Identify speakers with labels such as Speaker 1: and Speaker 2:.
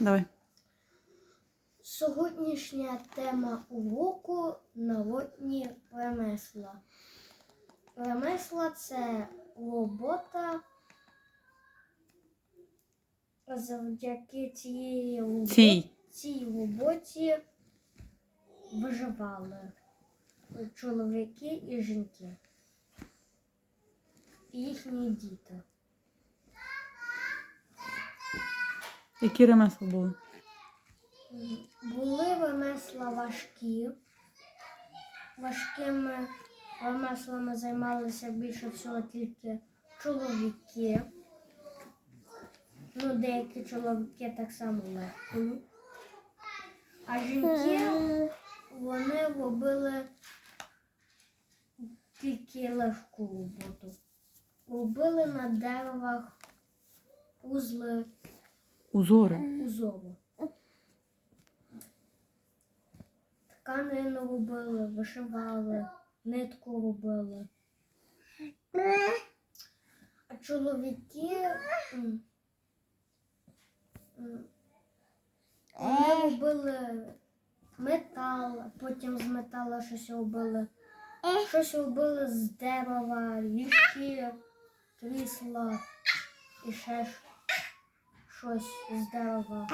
Speaker 1: Давай.
Speaker 2: Сьогоднішня тема уроку народні ремесла. Ремесла це робота. Завдяки цієї роботи,
Speaker 1: Цій.
Speaker 2: цій роботі виживали чоловіки і жінки. І їхні діти.
Speaker 1: Які ремесла були?
Speaker 2: Були ремесла важкі. Важкими ремеслами займалися більше всього тільки чоловіки. Ну, деякі чоловіки так само легкою. А жінки вони робили тільки легку роботу. Робили на деревах узли
Speaker 1: Узори.
Speaker 2: узору. Тканину робили, вишивали, нитку робили. А чоловіки робили метал, потім з металу щось робили. Щось робили з дерева, ліжки, крісла і ще ж щось з дерева.